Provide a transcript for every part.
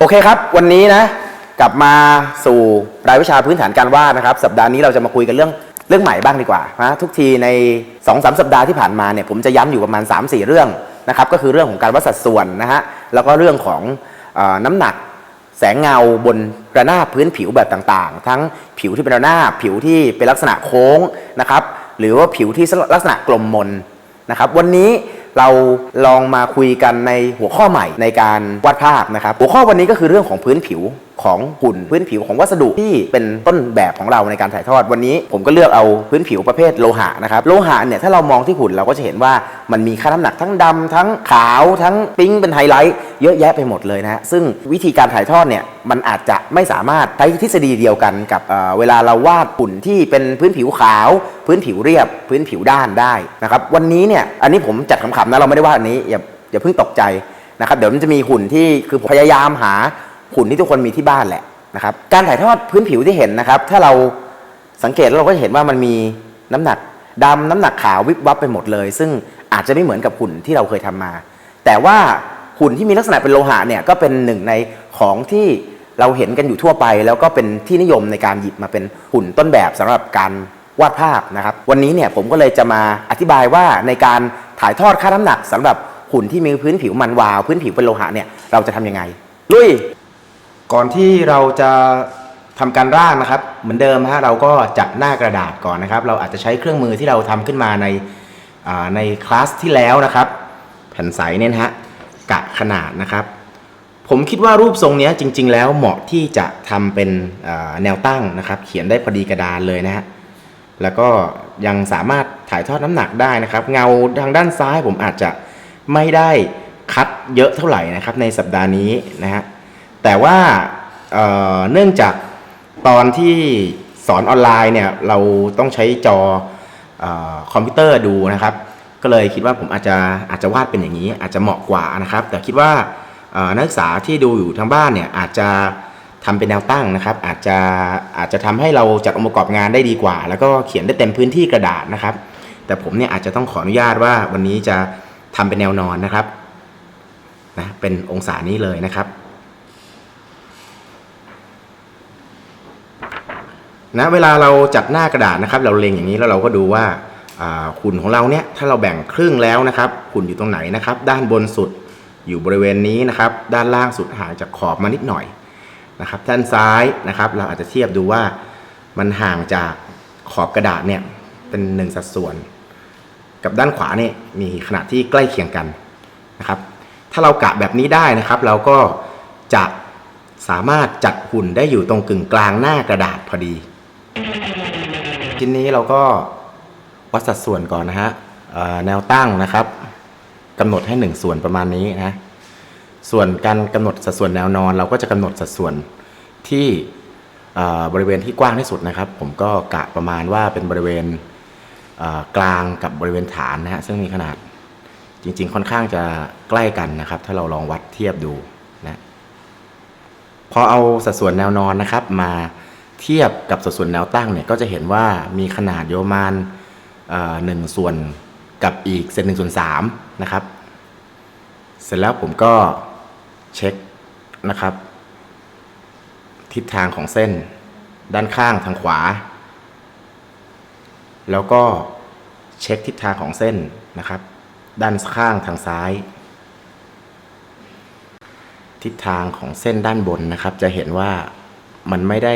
โอเคครับ วันนี้นะ กลับมาสู่รายวิชาพื้นฐานการวาดนะครับ สัปดาห์นี้เราจะมาคุยกันเรื่องเรื่องใหม่บ้างดีกว่านะทุกทีใน2อสสัปดาห์ที่ผ่านมาเนี่ยผมจะย้ำอยู่ประมาณ 3-4 เรื่องนะครับ ก็คือเรื่องของการวัดสัดส่วนนะฮะแล้วก็เรื่องของอน้ำหนักแสงเงาบนระนาบพื้นผิวแบบต่างๆ ทั้งผิวที่เป็นระนาบผิวที่เป็นลักษณะโค้งนะครับ หรือว่าผิวที่ลักษณะกลมมนนะครับ วันนี้ เราลองมาคุยกันในหัวข้อใหม่ในการวาดภาพนะครับ หัวข้อวันนี้ก็คือเรื่องของพื้นผิว ของหุ่นพื้นผิวของวัสดุที่เป็นต้นแบบของเราในการถ่ายทอดวันนี้ ผมก็เลือกเอาพื้นผิวประเภทโลหะนะครับโลหะเนี่ยถ้าเรามองที่หุ่นเราก็จะเห็นว่ามันมีค่าน้ำหนักทั้งดำทั้งขาวทั้งปิ๊งเป็นไฮไลท์เยอะแยะไปหมดเลยนะซึ่งวิธีการถ่ายทอดเนี่ยมันอาจจะไม่สามารถใช้ทฤษฎีเดียวกันกับเเวลาเราวาดหุ่นที่เป็นพื้นผิวขาว พื้นผิวเรียบ พื้นผิวด้านได้นะครับวันนี้เนี่ยอันนี้ผมจัดขำๆนะเราไม่ได้วาดอันนี้อย่าอย่าเพิ่งตกใจนะครับเดี๋ยวมันจะมีหุ่นที่คือพยายามหา หุ่นที่ทุกคนมีที่บ้านแหละนะครับ การถ่ายทอดพื้นผิวที่เห็นนะครับ ถ้าเราสังเกตแล้วเราก็จะเห็นว่ามันมีน้ำหนักดำน้ำหนักขาววิบวับไปหมดเลย ซึ่งอาจจะไม่เหมือนกับหุ่นที่เราเคยทำมา แต่ว่าหุ่นที่มีลักษณะเป็นโลหะเนี่ยก็เป็นหนึ่งในของที่เราเห็นกันอยู่ทั่วไป แล้วก็เป็นที่นิยมในการหยิบมาเป็นหุ่นต้นแบบสำหรับการวาดภาพนะครับ วันนี้เนี่ยผมก็เลยจะมาอธิบายว่าในการถ่ายทอดค่าน้ำหนักสำหรับหุ่นที่มีพื้นผิวมันวาว พื้นผิวเป็นโลหะเนี่ยเราจะทำยังไงลุย ก่อนที่เราจะทำการร่างนะครับ เหมือนเดิมฮะเราก็จัดหน้ากระดาษก่อนนะครับ เราอาจจะใช้เครื่องมือที่เราทำขึ้นมาในในคลาสที่แล้วนะครับ แผ่นใสเนี่ยฮะกะขนาดนะครับ ผมคิดว่ารูปทรงเนี้ยจริง ๆ แล้วเหมาะที่จะทำเป็นแนวตั้งนะครับ เขียนได้พอดีกระดานเลยนะฮะแล้วก็ยังสามารถถ่ายทอดน้ำหนักได้นะครับ เงาทางด้านซ้ายผมอาจจะไม่ได้คัดเยอะเท่าไหร่นะครับ ในสัปดาห์นี้นะฮะ แต่ว่าเเนื่องจากตอนที่สอนออนไลน์เนี่ยเราต้องใช้จออคอมพิวเตอร์ดูนะครับ ก็เลยคิดว่าผมอาจจะอาจจะวาดเป็นอย่างนี้ อาจจะเหมาะกว่านะครับ แต่คิดว่านักศึกษาที่ดูอยู่ทางบ้านเนี่ยอาจจะทำเป็นแนวตั้งนะครับ อาจจะอาจจะทำให้เราจัดองค์ประกอบงานได้ดีกว่า แล้วก็เขียนได้เต็มพื้นที่กระดาษนะครับ แต่ผมเนี่ยอาจจะต้องขออนุญาตว่าวันนี้จะทำเป็นแนวนอนนะครับนะเป็นองศานี้เลยนะครับ นะเวลาเราจัดหน้ากระดาษนะครับ เราเล็งอย่างนี้แล้วเราก็ดูว่าอ่าหุ่นของเราเนี่ยถ้าเราแบ่งครึ่งแล้วนะครับหุ่นอยู่ตรงไหนนะครับ ด้านบนสุดอยู่บริเวณนี้นะครับ ด้านล่างสุดห่างจากขอบมานิดหน่อยนะครับด้านซ้ายนะครับ เราอาจจะเทียบดูว่ามันห่างจากขอบกระดาษเนี่ยเป็นหนึ่งสัดส่วน กับด้านขวาเนี่ยมีขนาดที่ใกล้เคียงกันนะครับ ถ้าเรากะแบบนี้ได้นะครับ เราก็จะสามารถจัดหุ่นได้อยู่ตรงกึ่งกลางหน้ากระดาษพอดี ชิ้นนี้เราก็วัดสัดส่วนก่อนนะฮะแนวตั้งนะครับกำหนดให้ 1 ส่วนประมาณนี้นะส่วนการกำหนดสัดส่วนแนวนอน เราก็จะกำหนดสัดส่วนที่บริเวณที่กว้างที่สุดนะครับ ผมก็กะประมาณว่าเป็นบริเวณกลางกับบริเวณฐานนะฮะซึ่งมีขนาดจริง ๆ ค่อนข้างจะใกล้กันนะครับ ถ้าเราลองวัดเทียบดูนะพอเอาสัดส่วนแนวนอนนะครับมา เทียบกับสัดส่วนแนวตั้งเนี่ยก็จะเห็นว่ามีขนาดโยมานหนึ่งส่วนกับอีกเศษหนึ่งส่วนสามนะครับ เสร็จแล้วผมก็เช็คนะครับ ทิศทางของเส้น ด้านข้างทางขวา แล้วก็เช็คทิศทางของเส้นนะครับ ด้านข้างทางซ้าย ทิศทางของเส้นด้านบนนะครับ จะเห็นว่ามันไม่ได้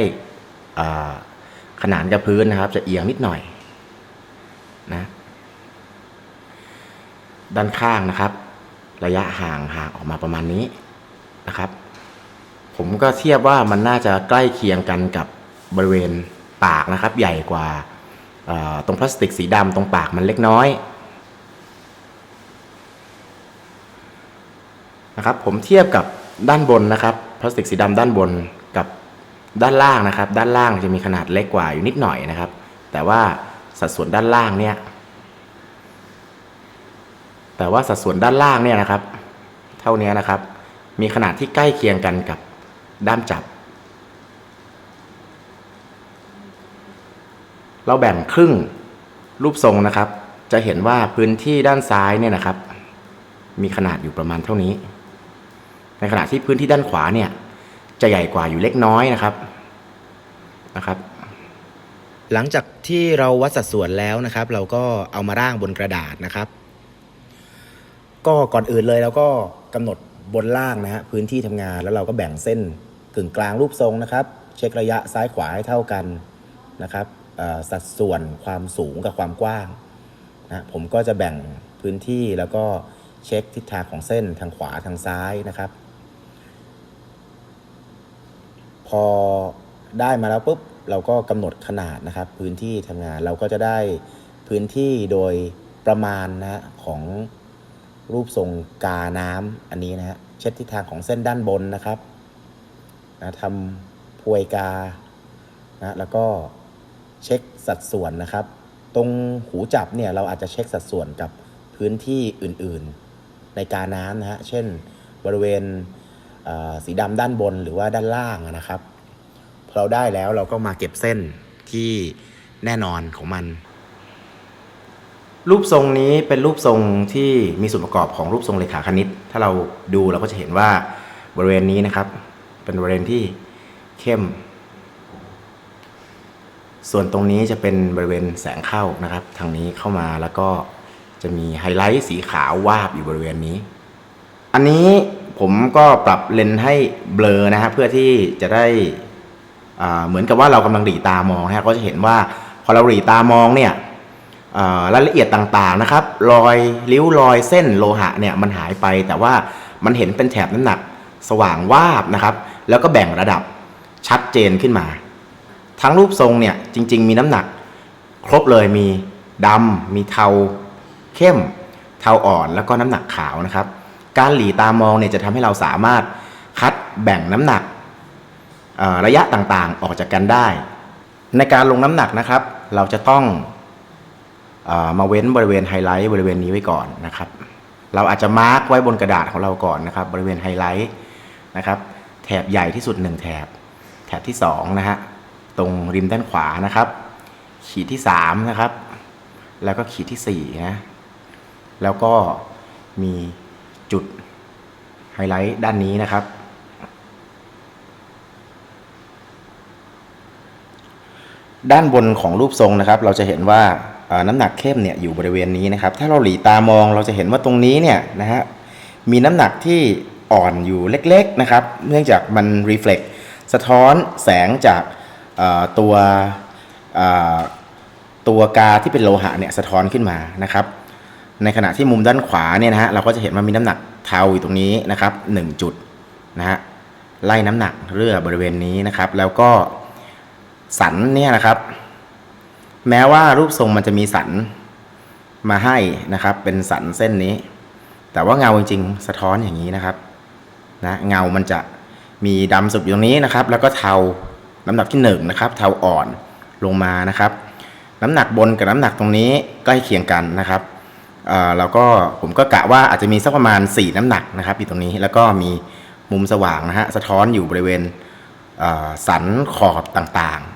ขนานกับพื้นนะครับ จะเอียงนิดหน่อยนะด้านข้างนะครับ ระยะห่างห่างออกมาประมาณนี้นะครับ ผมก็เทียบว่ามันน่าจะใกล้เคียงกันกับบริเวณปากนะครับ ใหญ่กว่าตรงพลาสติกสีดำตรงปากมันเล็กน้อยนะครับ ผมเทียบกับด้านบนนะครับพลาสติกสีดำด้านบน ด้านล่างนะครับ ด้านล่างจะมีขนาดเล็กกว่าอยู่นิดหน่อยนะครับ แต่ว่าสัดส่วนด้านล่างเนี่ยแต่ว่าสัดส่วนด้านล่างเนี่ยนะครับ เท่านี้นะครับ มีขนาดที่ใกล้เคียงกันกับด้ามจับ เราแบ่งครึ่งรูปทรงนะครับ จะเห็นว่าพื้นที่ด้านซ้ายเนี่ยนะครับ มีขนาดอยู่ประมาณเท่านี้ ในขณะที่พื้นที่ด้านขวาเนี่ย จะใหญ่กว่าอยู่เล็กน้อยนะครับนะครับ หลังจากที่เราวัดสัดส่วนแล้วนะครับ เราก็เอามาร่างบนกระดาษนะครับ ก็ก่อนอื่นเลยเราก็กำหนดบนล่างนะฮะพื้นที่ทำงานแล้วเราก็แบ่งเส้นกึ่งกลางรูปทรงนะครับ เช็คระยะซ้ายขวาให้เท่ากันนะครับสัดส่วนความสูงกับความกว้างนะผมก็จะแบ่งพื้นที่แล้วก็เช็คทิศทางของเส้นทางขวาทางซ้ายนะครับ พอได้มาแล้วปุ๊บเราก็กำหนดขนาดนะครับ พื้นที่ทำงานเราก็จะได้พื้นที่โดยประมาณนะฮะของรูปทรงกาน้ำอันนี้นะฮะเช็ดทิศทางของเส้นด้านบนนะครับนะทำพวยกานะแล้วก็เช็คสัดส่วนนะครับ ตรงหูจับเนี่ยเราอาจจะเช็คสัดส่วนกับพื้นที่อื่นๆ ในกาน้ำนะฮะเช่นบริเวณ สีดำด้านบนหรือว่าด้านล่างนะครับพอเราได้แล้วเราก็มาเก็บเส้นที่แน่นอนของมัน รูปทรงนี้เป็นรูปทรงที่มีส่วนประกอบของรูปทรงเลขาคณิต ถ้าเราดูเราก็จะเห็นว่าบริเวณนี้นะครับ เป็นบริเวณที่เข้ม ส่วนตรงนี้จะเป็นบริเวณแสงเข้านะครับ ทางนี้เข้ามาแล้วก็จะมีไฮไลท์สีขาววาบอยู่บริเวณนี้ อันนี้ ผมก็ปรับเลนส์ให้เบลอนะฮะเพื่อที่จะได้เหมือนกับว่าเรากำลังหลีตามองนะฮะก็จะเห็นว่าพอเราหลีตามองเนี่ยรายละเอียดต่างๆนะครับ รอยริ้วรอยเส้นโลหะเนี่ยมันหายไป แต่ว่ามันเห็นเป็นแถบน้ำหนักสว่างวาบนะครับ แล้วก็แบ่งระดับชัดเจนขึ้นมา ทั้งรูปทรงเนี่ยจริง ๆ มีน้ำหนัก ครบเลยมีดำมีเทาเข้ม เทาอ่อนแล้วก็น้ำหนักขาวนะครับ การหลีตามองเนี่ยจะทำให้เราสามารถคัดแบ่งน้ำหนักระยะต่างๆออกจากกันได้ ในการลงน้ำหนักนะครับ เราจะต้องอมาเว้นบริเวณไฮไลท์บริเวณนี้ไว้ก่อนนะครับ เราอาจจะมาร์กไว้บนกระดาษของเราก่อนนะครับ บริเวณไฮไลท์นะครับ แถบใหญ่ที่สุดหนึ่งแถบ แถบที่สองนะฮะตรงริมด้านขวานะครับ ขีดที่สามนะครับ แล้วก็ขีดที่สี่นะแล้วก็มี จุดไฮไลท์ด้านนี้นะครับ ด้านบนของรูปทรงนะครับ เราจะเห็นว่าน้ำหนักเข้มเนี่ยอยู่บริเวณนี้นะครับ ถ้าเราหลีตามองเราจะเห็นว่าตรงนี้เนี่ยนะฮะมีน้ำหนักที่อ่อนอยู่เล็กๆนะครับ เนื่องจากมันรีเฟล็กสะท้อนแสงจากตัวตัวกาที่เป็นโลหะเนี่ยสะท้อนขึ้นมานะครับ ในขณะที่มุมด้านขวาเนี่ยนะฮะเราก็จะเห็นว่ามีน้ำหนักเทาอยู่ตรงนี้นะครับหนึ่งจุดนะฮะไล่น้ำหนักเรือบริเวณนี้นะครับ แล้วก็สันเนี่ยนะครับ แม้ว่ารูปทรงมันจะมีสันมาให้นะครับ เป็นสันเส้นนี้ แต่ว่าเงาจริงๆ สะท้อนอย่างนี้นะครับนะเงามันจะมีดำสุดอยู่ตรงนี้นะครับ แล้วก็เทาน้ำหนักที่หนึ่งนะครับ เทาอ่อนลงมานะครับ น้ำหนักบนกับน้ำหนักตรงนี้ใกล้เคียงกันนะครับ แล้วก็ผมก็กะว่าอาจจะมีสักประมาณ 4 น้ำหนักนะครับอยู่ตรงนี้แล้วก็มีมุมสว่างนะฮะสะท้อนอยู่บริเวณสันขอบต่างๆ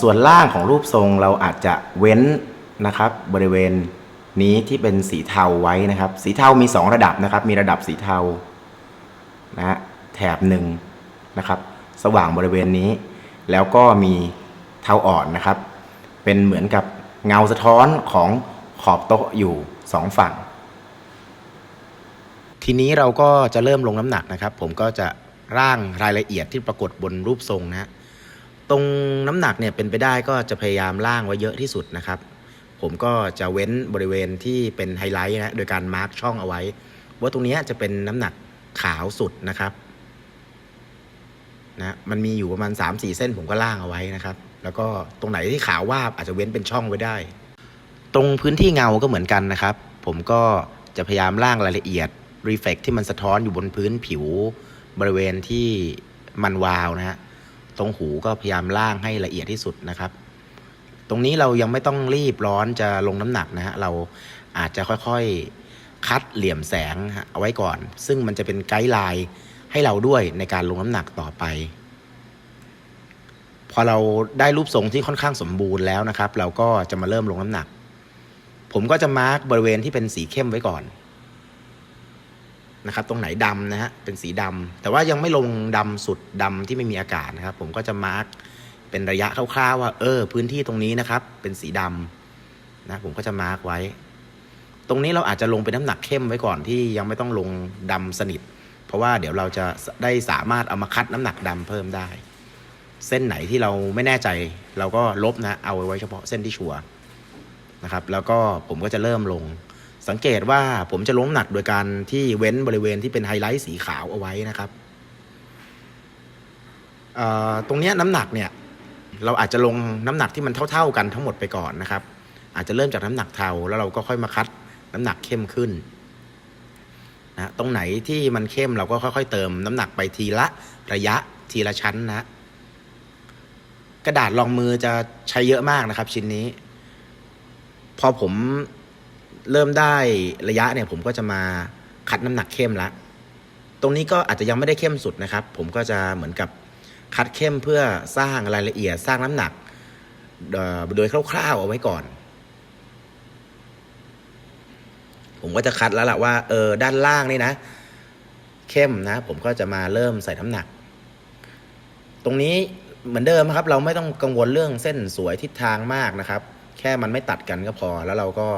ส่วนล่างของรูปทรงเราอาจจะเว้นนะครับบริเวณนี้ที่เป็นสีเทาไว้นะครับ สีเทามี 2 ระดับนะครับ มีระดับสีเทานะแถบหนึ่งนะครับ สว่างบริเวณนี้ แล้วก็มี เทาอ่อนนะครับ เป็นเหมือนกับเงาสะท้อนของขอบโต๊ะอยู่สองฝั่ง ทีนี้เราก็จะเริ่มลงน้ำหนักนะครับ ผมก็จะร่างรายละเอียดที่ปรากฏบนรูปทรงนะตรงน้ำหนักเนี่ยเป็นไปได้ก็จะพยายามร่างไว้เยอะที่สุดนะครับ ผมก็จะเว้นบริเวณที่เป็นไฮไลท์นะโดยการมาร์กช่องเอาไว้ ว่าตรงนี้จะเป็นน้ำหนักขาวสุดนะครับนะมันมีอยู่ประมาณ 3-4 เส้นผมก็ล่างเอาไว้นะครับ แล้วก็ตรงไหนที่ขาววาบอาจจะเว้นเป็นช่องไว้ได้ ตรงพื้นที่เงาก็เหมือนกันนะครับ ผมก็จะพยายามล่างรายละเอียดรีเฟกที่มันสะท้อนอยู่บนพื้นผิว บริเวณที่มันวาวนะฮะตรงหูก็พยายามล่างให้ละเอียดที่สุดนะครับ ตรงนี้เรายังไม่ต้องรีบร้อนจะลงน้ำหนักนะฮะเราอาจจะค่อยๆคัดเหลี่ยมแสงเอาไว้ก่อน ซึ่งมันจะเป็นไกด์ไลน์ให้เราด้วยในการลงน้ำหนักต่อไป พอเราได้รูปทรงที่ค่อนข้างสมบูรณ์แล้วนะครับ เราก็จะมาเริ่มลงน้ำหนัก ผมก็จะมาร์กบริเวณที่เป็นสีเข้มไว้ก่อนนะครับ ตรงไหนดำนะฮะเป็นสีดำแต่ว่ายังไม่ลงดำสุดดำที่ไม่มีอากาศนะครับ ผมก็จะมาร์กเป็นระยะคร่าวๆว่า เออ พื้นที่ตรงนี้นะครับ เป็นสีดำนะผมก็จะมาร์กไว้ ตรงนี้เราอาจจะลงเป็นน้ำหนักเข้มไว้ก่อนที่ยังไม่ต้องลงดำสนิท เพราะว่าเดี๋ยวเราจะได้สามารถเอามาคัดน้ำหนักดำเพิ่มได้ เส้นไหนที่เราไม่แน่ใจ เราก็ลบนะ เอาไว้เฉพาะเส้นที่ชัวร์นะครับ แล้วก็ผมก็จะเริ่มลง สังเกตว่าผมจะลงน้ำหนักโดยการที่เว้นบริเวณที่เป็นไฮไลท์สีขาวเอาไว้นะครับตรงนี้น้ำหนักเนี่ยเราอาจจะลงน้ำหนักที่มันเท่า ๆกันทั้งหมดไปก่อนนะครับ อาจจะเริ่มจากน้ำหนักเทาแล้วเราก็ค่อยมาคัดน้ำหนักเข้มขึ้นนะตรงไหนที่มันเข้มเราก็ค่อย ๆ เติมน้ำหนักไปทีละระยะทีละชั้นนะ กระดาษรองมือจะใช้เยอะมากนะครับ ชิ้นนี้ พอผมเริ่มได้ระยะเนี่ย ผมก็จะมาคัดน้ำหนักเข้มละตรงนี้ก็อาจจะยังไม่ได้เข้มสุดนะครับ ผมก็จะเหมือนกับคัดเข้มเพื่อสร้างรายละเอียดสร้างน้ำหนักโดยคร่าวๆเอาไว้ก่อน ผมก็จะคัดแล้วล่ะว่าเออด้านล่างนี่นะ เข้มนะ ผมก็จะมาเริ่มใส่น้ำหนัก ตรงนี้ เหมือนเดิมครับ เราไม่ต้องกังวลเรื่องเส้นสวยทิศทางมากนะครับ แค่มันไม่ตัดกันก็พอ แล้วเราก็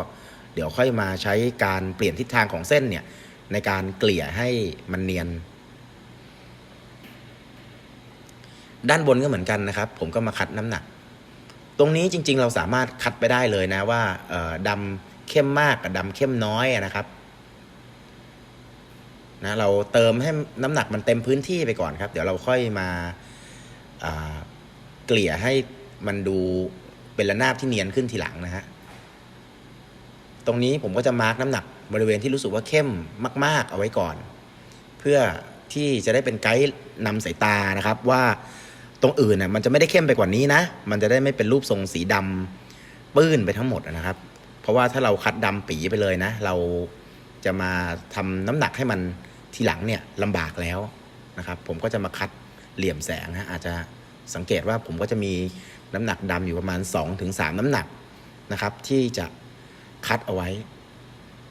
เดี๋ยวค่อยมาใช้การเปลี่ยนทิศทางของเส้นเนี่ยในการเกลี่ยให้มันเนียน ด้านบนก็เหมือนกันนะครับ ผมก็มาคัดน้ำหนัก ตรงนี้จริง ๆ เราสามารถคัดไปได้เลยนะว่าดำเข้มมากกับดำเข้มน้อยนะครับนะเราเติมให้น้ำหนักมันเต็มพื้นที่ไปก่อนครับ เดี๋ยวเราค่อยมา เกลี่ยให้มันดูเป็นระนาบที่เนียนขึ้นทีหลังนะฮะ ตรงนี้ผมก็จะมาร์กน้ำหนักบริเวณที่รู้สึกว่าเข้มมาก ๆ เอาไว้ก่อน เพื่อที่จะได้เป็นไกด์นำสายตานะครับว่าตรงอื่นน่ะมันจะไม่ได้เข้มไปกว่านี้นะ มันจะได้ไม่เป็นรูปทรงสีดำปื้นไปทั้งหมดนะครับ เพราะว่าถ้าเราคัดดำปีไปเลยนะ เราจะมาทำน้ำหนักให้มันทีหลังเนี่ยลำบากแล้วนะครับ ผมก็จะมาคัด เหลี่ยมแสงนะอาจจะสังเกตว่าผมก็จะมีน้ำหนักดำอยู่ประมาณ 2-3 น้ำหนักนะครับ ที่จะคัดเอาไว้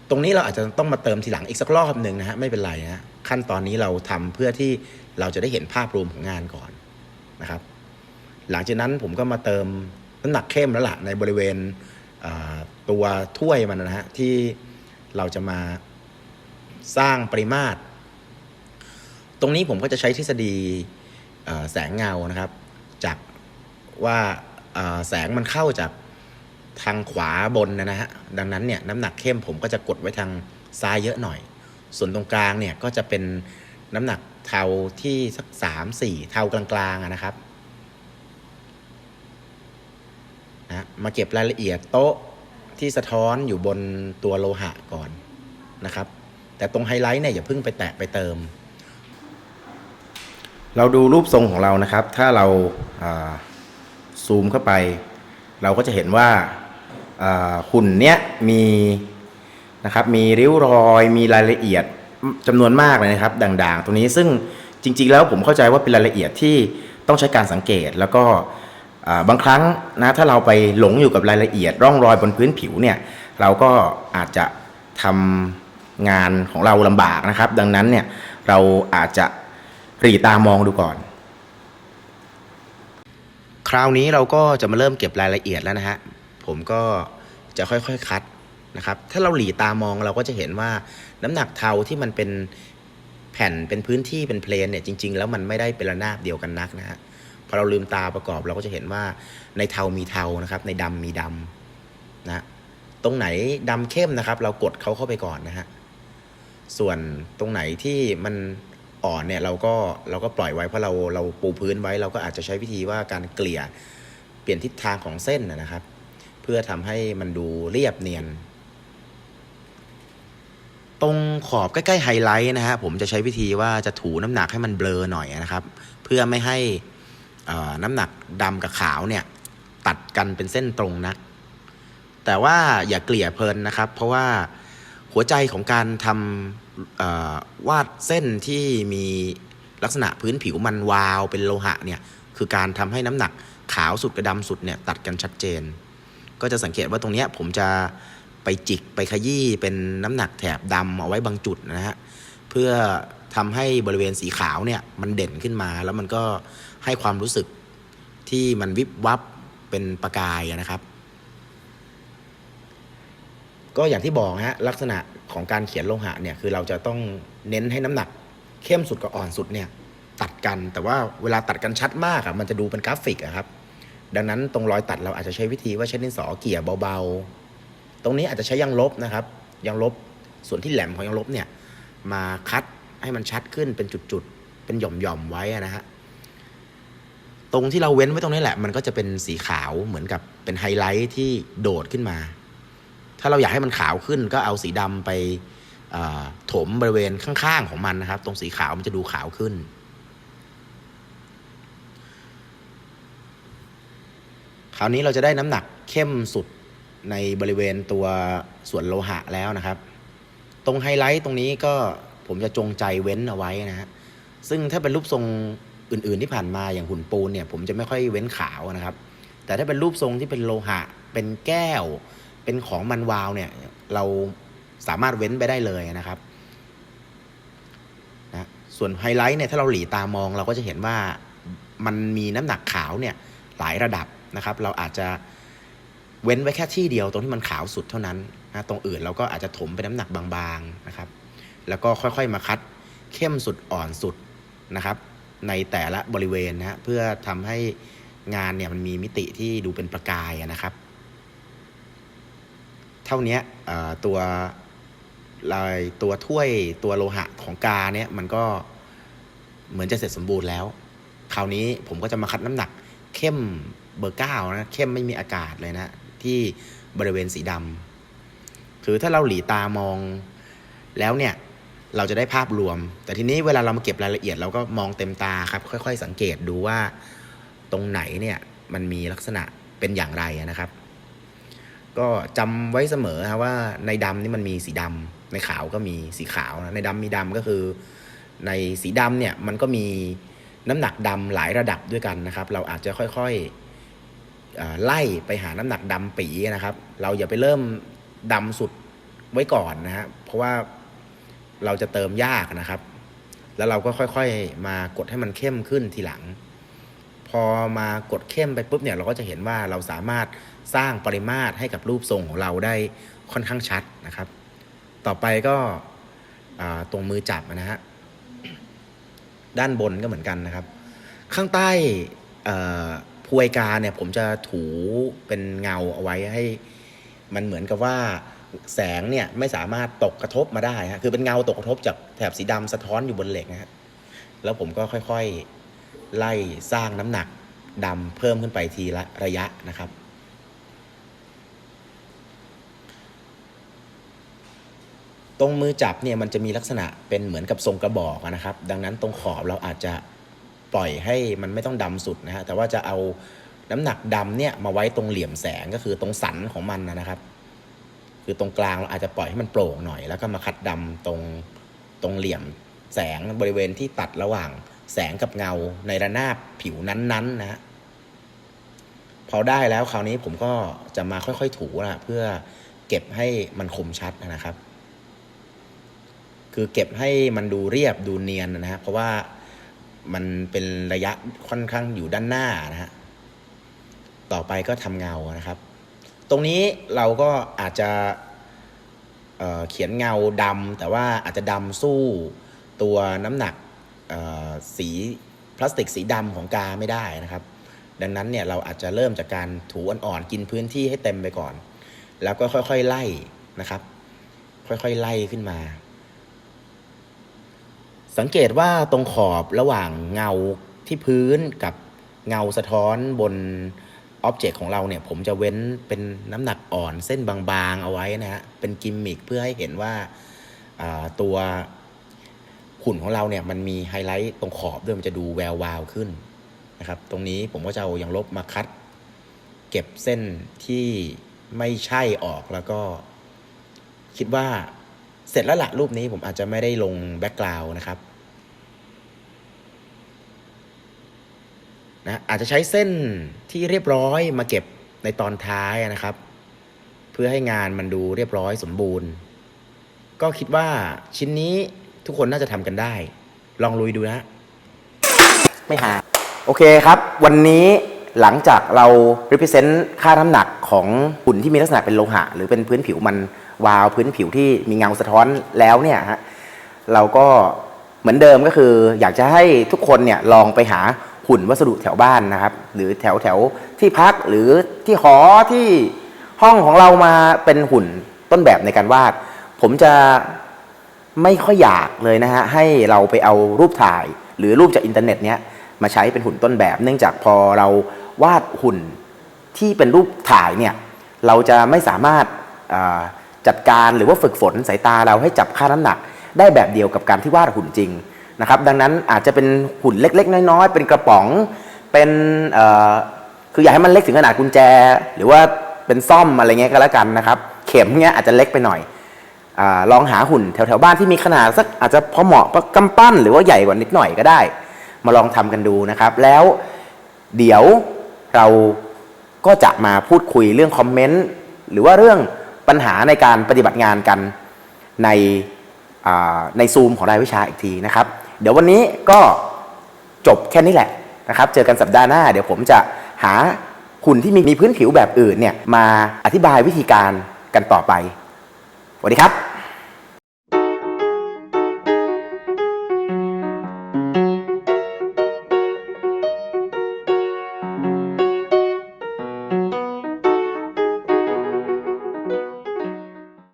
ตรงนี้เราอาจจะต้องมาเติมทีหลังอีกสักรอบหนึ่งนะฮะไม่เป็นไรนะขั้นตอนนี้เราทำเพื่อที่เราจะได้เห็นภาพรวมของงานก่อนนะครับ หลังจากนั้นผมก็มาเติมน้ำหนักเข้มแล้วล่ะในบริเวณตัวถ้วยมันนะฮะที่เราจะมาสร้างปริมาตร ตรงนี้ผมก็จะใช้ทฤษฎี แสงเงานะครับ จากว่าแสงมันเข้าจากทางขวาบนนะฮะดังนั้นเนี่ยน้ำหนักเข้มผมก็จะกดไว้ทางซ้ายเยอะหน่อย ส่วนตรงกลางเนี่ยก็จะเป็นน้ำหนักเทาที่สักสามสี่เทากลางๆนะครับนะมาเก็บรายละเอียดโต๊ะที่สะท้อนอยู่บนตัวโลหะก่อนนะครับ แต่ตรงไฮไลท์เนี่ยอย่าเพิ่งไปแตะไปเติม เราดูรูปทรงของเรานะครับ ถ้าเราาซูมเข้าไป เราก็จะเห็นว่าหุ่นเนี้ยมีนะครับมีริ้วรอยมีรายละเอียดจำนวนมากเลยนะครับ ด่างๆ ตรงนี้ซึ่งจริง ๆ แล้วผมเข้าใจว่าเป็นรายละเอียดที่ต้องใช้การสังเกตแล้วก็บางครั้งนะถ้าเราไปหลงอยู่กับรายละเอียด ร่องรอยบนพื้นผิวเนี่ยเราก็อาจจะทำงานของเราลำบากนะครับ ดังนั้นเนี่ยเราอาจจะ รีตามองดูก่อน คราวนี้เราก็จะมาเริ่มเก็บรายละเอียดแล้วนะฮะ ผมก็จะค่อยๆคัดนะครับ ถ้าเราหลีตามองเราก็จะเห็นว่าน้ำหนักเทาที่มันเป็นแผ่นเป็นพื้นที่เป็นเพลนเนี่ยจริง ๆ แล้วมันไม่ได้เป็นระนาบเดียวกันนักนะฮะพอเราลืมตาประกอบเราก็จะเห็นว่าในเทามีเทานะครับ ในดำมีดำนะตรงไหนดำเข้มนะครับ เรากดเขาเข้าไปก่อนนะฮะส่วนตรงไหนที่มัน อ่อนเนี่ยเราก็เราก็ปล่อยไว้เพราะเราเราปูพื้นไว้เราก็อาจจะใช้วิธีว่าการเกลี่ยเปลี่ยนทิศทางของเส้นนะครับ เพื่อทำให้มันดูเรียบเนียน ตรงขอบใกล้ๆไฮไลท์นะฮะผมจะใช้วิธีว่าจะถูน้ำหนักให้มันเบลอหน่อยนะครับ เพื่อไม่ให้น้ำหนักดำกับขาวเนี่ยตัดกันเป็นเส้นตรงนัก แต่ว่าอย่าเกลี่ยเพลินนะครับ เพราะว่าหัวใจของการทำ วาดเส้นที่มีลักษณะพื้นผิวมันวาวเป็นโลหะเนี่ยคือการทำให้น้ำหนักขาวสุดกับดำสุดเนี่ยตัดกันชัดเจน ก็จะสังเกตว่าตรงนี้ผมจะไปจิกไปขยี้เป็นน้ำหนักแถบดำเอาไว้บางจุดนะฮะเพื่อพื่อทำให้บริเวณสีขาวเนี่ยมันเด่นขึ้นมา แล้วมันก็ให้ความรู้สึกที่มันวิบวับเป็นประกายนะครับ ก็อย่างที่บอกฮะลักษณะของการเขียนโลหะเนี่ยคือเราจะต้องเน้นให้น้ำหนักเข้มสุดกับอ่อนสุดเนี่ยตัดกันแต่ว่าเวลาตัดกันชัดมากอะมันจะดูเป็นกราฟิกอะครับ ดังนั้นตรงรอยตัดเราอาจจะใช้วิธีว่าใช้ดินสอเกี่ยเบาๆ ตรงนี้อาจจะใช้ยางลบนะครับยางลบส่วนที่แหลมของยางลบเนี่ยมาคัดให้มันชัดขึ้นเป็นจุดๆเป็นหย่อมๆไว้นะฮะตรงที่เราเว้นไว้ตรงนี้แหละ มันก็จะเป็นสีขาวเหมือนกับเป็นไฮไลท์ที่โดดขึ้นมา ถ้าเราอยากให้มันขาวขึ้นก็เอาสีดำไปถมบริเวณข้างๆของมันนะครับ ตรงสีขาวมันจะดูขาวขึ้น คราวนี้เราจะได้น้ำหนักเข้มสุดในบริเวณตัวส่วนโลหะแล้วนะครับ ตรงไฮไลท์ตรงนี้ก็ผมจะจงใจเว้นเอาไว้นะฮะซึ่งถ้าเป็นรูปทรงอื่น ๆที่ผ่านมาอย่างหุ่นปูนเนี่ย ผมจะไม่ค่อยเว้นขาวนะครับ แต่ถ้าเป็นรูปทรงที่เป็นโลหะ เป็นแก้ว เป็นของมันวาวเนี่ยเราสามารถเว้นไปได้เลยนะครับนะส่วนไฮไลท์เนี่ยถ้าเราหลีตามองเราก็จะเห็นว่ามันมีน้ำหนักขาวเนี่ยหลายระดับนะครับ เราอาจจะเว้นไว้แค่ที่เดียวตรงที่มันขาวสุดเท่านั้นนะตรงอื่นเราก็อาจจะถมเป็นน้ำหนักบางๆนะครับ แล้วก็ค่อยๆมาคัดเข้มสุดอ่อนสุดนะครับ ในแต่ละบริเวณนะเพื่อทำให้งานเนี่ยมันมีมิติที่ดูเป็นประกายนะครับ เท่านี้ตัวลายตัวถ้วยตัวโลหะของกาเนี่ยมันก็เหมือนจะเสร็จสมบูรณ์แล้ว คราวนี้ผมก็จะมาคัดน้ำหนักเข้มเบอร์เก้านะเข้มไม่มีอากาศเลยนะ ที่บริเวณสีดำคือถ้าเราหลีตามองแล้วเนี่ยเราจะได้ภาพรวม แต่ทีนี้เวลาเรามาเก็บรายละเอียดเราก็มองเต็มตาครับ ค่อย ๆ สังเกตดูว่าตรงไหนเนี่ยมันมีลักษณะเป็นอย่างไรนะครับ ก็จำไว้เสมอครับว่าในดำนี่มันมีสีดำในขาวก็มีสีขาวนะในดำมีดำก็คือ ในสีดำเนี่ยมันก็มีน้ำหนักดำหลายระดับด้วยกันนะครับ เราอาจจะค่อยๆไล่ไปหาน้ำหนักดำปีนะครับ เราอย่าไปเริ่มดำสุดไว้ก่อนนะฮะเพราะว่าเราจะเติมยากนะครับ แล้วเราก็ค่อยๆมากดให้มันเข้มขึ้นทีหลัง พอมากดเข้มไปปุ๊บเนี่ยเราก็จะเห็นว่าเราสามารถสร้างปริมาตรให้กับรูปทรงของเราได้ค่อนข้างชัดนะครับ ต่อไปก็ตรงมือจับนะฮะด้านบนก็เหมือนกันนะครับ ข้างใต้พวยกาเนี่ยผมจะถูเป็นเงาเอาไว้ให้มันเหมือนกับว่าแสงเนี่ยไม่สามารถตกกระทบมาได้ฮะคือเป็นเงาตกกระทบจากแถบสีดำสะท้อนอยู่บนเหล็กนะฮะแล้วผมก็ค่อยๆ ไล่สร้างน้ำหนักดำเพิ่มขึ้นไปทีละระยะนะครับ ตรงมือจับเนี่ยมันจะมีลักษณะเป็นเหมือนกับทรงกระบอกนะครับ ดังนั้นตรงขอบเราอาจจะปล่อยให้มันไม่ต้องดำสุดนะฮะแต่ว่าจะเอาน้ำหนักดำเนี่ยมาไว้ตรงเหลี่ยมแสงก็คือตรงสันของมันนะครับ คือตรงกลางเราอาจจะปล่อยให้มันโปร่งหน่อย แล้วก็มาคัดดำตรงตรงเหลี่ยมแสงบริเวณที่ตัดระหว่าง แสงกับเงาในระนาบผิวนั้นๆนะฮะพอได้แล้วคราวนี้ผมก็จะมาค่อยๆถูนะเพื่อเก็บให้มันคมชัดนะครับ คือเก็บให้มันดูเรียบดูเนียนนะฮะเพราะว่ามันเป็นระยะค่อนข้างอยู่ด้านหน้านะฮะต่อไปก็ทำเงานะครับ ตรงนี้เราก็อาจจะเเขียนเงาดำแต่ว่าอาจจะดำสู้ตัวน้ำหนัก สีพลาสติกสีดำของกาไม่ได้นะครับ ดังนั้นเนี่ยเราอาจจะเริ่มจากการถูอ่อนๆกินพื้นที่ให้เต็มไปก่อน แล้วก็ค่อยๆไล่นะครับ ค่อยๆไล่ขึ้นมา สังเกตว่าตรงขอบระหว่างเงาที่พื้นกับเงาสะท้อนบนอ็อบเจกต์ของเราเนี่ย ผมจะเว้นเป็นน้ำหนักอ่อนเส้นบางๆเอาไว้นะฮะเป็นกิมมิคเพื่อให้เห็นว่าอ่าตัว หุ่นของเราเนี่ยมันมีไฮไลท์ตรงขอบด้วยมันจะดูแวววาวขึ้นนะครับตรงนี้ผมก็จะเอายางลบมาคัด เก็บเส้นที่ไม่ใช่ออกแล้วก็ คิดว่าเสร็จแล้วละรูปนี้ผมอาจจะไม่ได้ลงแบ็กกราวน์นะครับนะอาจจะใช้เส้นที่เรียบร้อยมาเก็บในตอนท้ายนะครับ เพื่อให้งานมันดูเรียบร้อยสมบูรณ์ ก็คิดว่าชิ้นนี้ ทุกคนน่าจะทำกันได้ ลองลุยดูนะ ไม่หา โอเคครับ วันนี้หลังจากเรา represent ค่าน้ำหนักของหุ่นที่มีลักษณะเป็นโลหะ หรือเป็นพื้นผิวมันวาวพื้นผิวที่มีเงาสะท้อนแล้วเนี่ยฮะเราก็เหมือนเดิมก็คือ อยากจะให้ทุกคนเนี่ยลองไปหาหุ่นวัสดุแถวบ้านนะครับ หรือแถวแถวที่พักหรือที่หอที่ห้องของเรามาเป็นหุ่นต้นแบบในการวาด ผมจะ ไม่ค่อยอยากเลยนะฮะให้เราไปเอารูปถ่าย หรือรูปจากอินเทอร์เน็ตเนี้ยมาใช้เป็นหุ่นต้นแบบ เนื่องจากพอเราวาดหุ่นที่เป็นรูปถ่ายเนี่ยเราจะไม่สามารถจัดการหรือว่าฝึกฝนสายตาเราให้จับค่าน้ำหนัก ได้แบบเดียวกับการที่วาดหุ่นจริงนะครับดังนั้นอาจจะเป็นหุ่นเล็ก ๆ น้อยๆ เป็นกระป๋องเป็นคืออยากให้มันเล็กถึงขนาดกุญแจ หรือว่าเป็นซ่อมอะไรเงี้ยก็แล้วกันนะครับ เข็มเงี้ยอาจจะเล็กไปหน่อย ลองหาหุ่นแถวๆบ้านที่มีขนาดสักอาจจะพอเหมาะกำปั้นหรือว่าใหญ่กว่านิดหน่อยก็ได้ มาลองทำกันดูนะครับ แล้วเดี๋ยวเราก็จะมาพูดคุยเรื่องคอมเมนต์หรือว่าเรื่องปัญหาในการปฏิบัติงานกันในในซูมของรายวิชาอีกทีนะครับ เดี๋ยววันนี้ก็จบแค่นี้แหละนะครับ เจอกันสัปดาห์หน้า เดี๋ยวผมจะหาหุ่นที่มีมีพื้นผิวแบบอื่นเนี่ยมาอธิบายวิธีการกันต่อไป วัสดีครับ